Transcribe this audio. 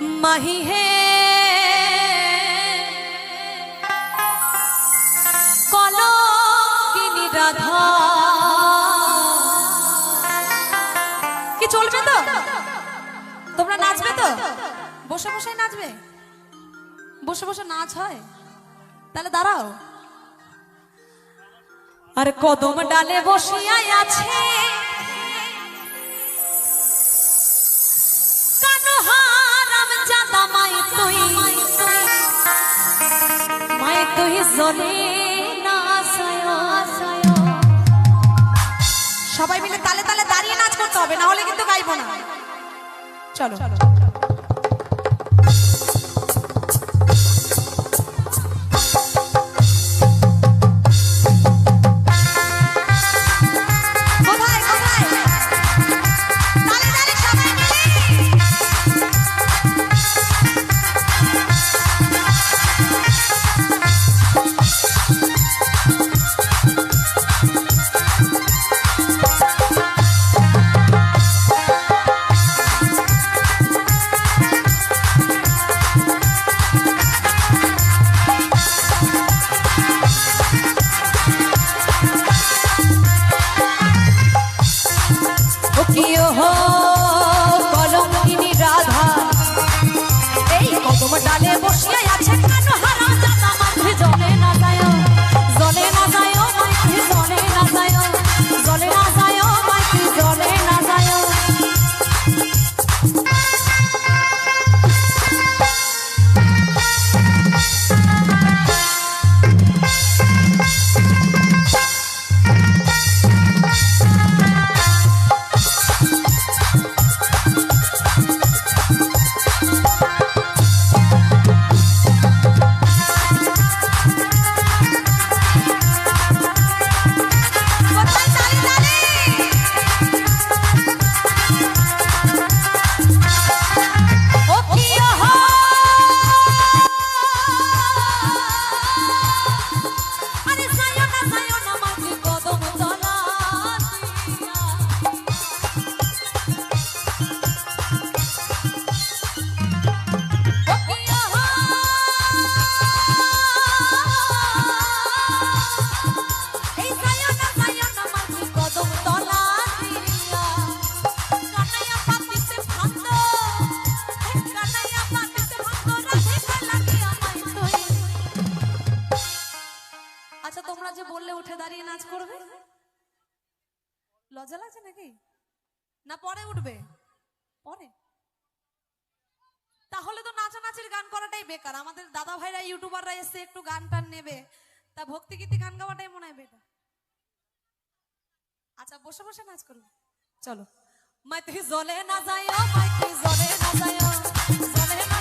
মাহি হে। কলকিনি রাধা। কি চলবে তো? তোমরা নাচবে তো? বসে বসে নাচবে? বসে বসে নাচ হয়? তাহলে দাঁড়াও। আর কদম ডালে বসিয়াই আছে। কানহা তুই মাই তুই জলে সবাই মিলে তালে তালে দাঁড়িয়ে নাচ করতে হবে, না হলে কিন্তু গাইব না। চলো। কোথায় ও কি হো কলঙ্কিনী রাধা। এই কদম ডালে নাচ করবে? লজ্জা লাগছে নাকি? না, পরে উঠবে। পরে? তাহলে তো নাচানাচির গান করাটাই বেকার। আমাদের দাদা ভাইরা ইউটিউবাররা এসে একটু গান টান নেবে। তা ভক্তি গীতি গান গাওয়াটাই মনে হয় বেটার আচ্ছা বসে বসে নাচ করবে চলো। মাইতে জলে না যায় মাইতে জলে না যায় জলে না